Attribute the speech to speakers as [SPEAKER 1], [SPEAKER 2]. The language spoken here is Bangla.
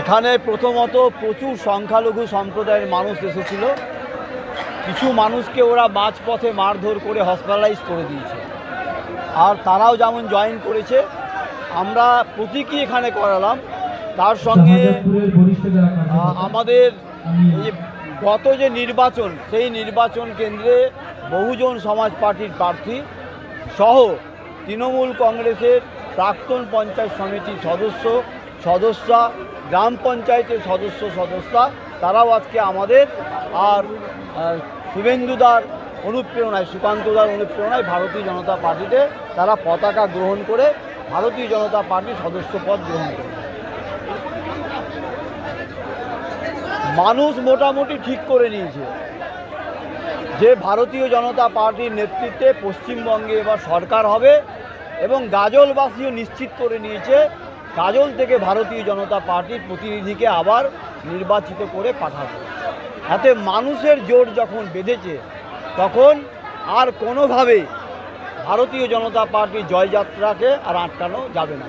[SPEAKER 1] এখানে প্রথমত প্রচুর সংখ্যালঘু সম্প্রদায়ের মানুষ এসেছিল। কিছু মানুষকে ওরা মাঝপথে মারধর করে হসপিটালাইজ করে দিয়েছে। আর তারাও যেমন জয়েন করেছে, আমরা প্রতীকী এখানে করালাম। তার সঙ্গে আমাদের গত যে নির্বাচন, সেই নির্বাচন কেন্দ্রে বহুজন সমাজ পার্টির প্রার্থী সহ তৃণমূল কংগ্রেসের প্রাক্তন পঞ্চায়েত সমিতির সদস্য সদস্যা, গ্রাম পঞ্চায়েতের সদস্য, সদস্যা, তারাও আজকে আমাদের আর শুভেন্দুদার অনুপ্রেরণায়, সুকান্তদার অনুপ্রেরণায় ভারতীয় জনতা পার্টিতে তারা পতাকা গ্রহণ করে ভারতীয় জনতা পার্টির সদস্য পদ গ্রহণ করে। মানুষ মোটামুটি ঠিক করে নিয়েছে। যে ভারতীয় জনতা পার্টির নেতৃত্বে পশ্চিমবঙ্গে এবার সরকার হবে এবং গাজলবাসীও নিশ্চিত করে নিয়েছে গাজল থেকে ভারতীয় জনতা পার্টির প্রতিনিধিকে আবার নির্বাচিত করে পাঠাবে। এতে মানুষের জোর যখন বেঁধেছে, তখন আর কোনোভাবে ভারতীয় জনতা পার্টির জয়যাত্রাকে আর আটকানো যাবে না।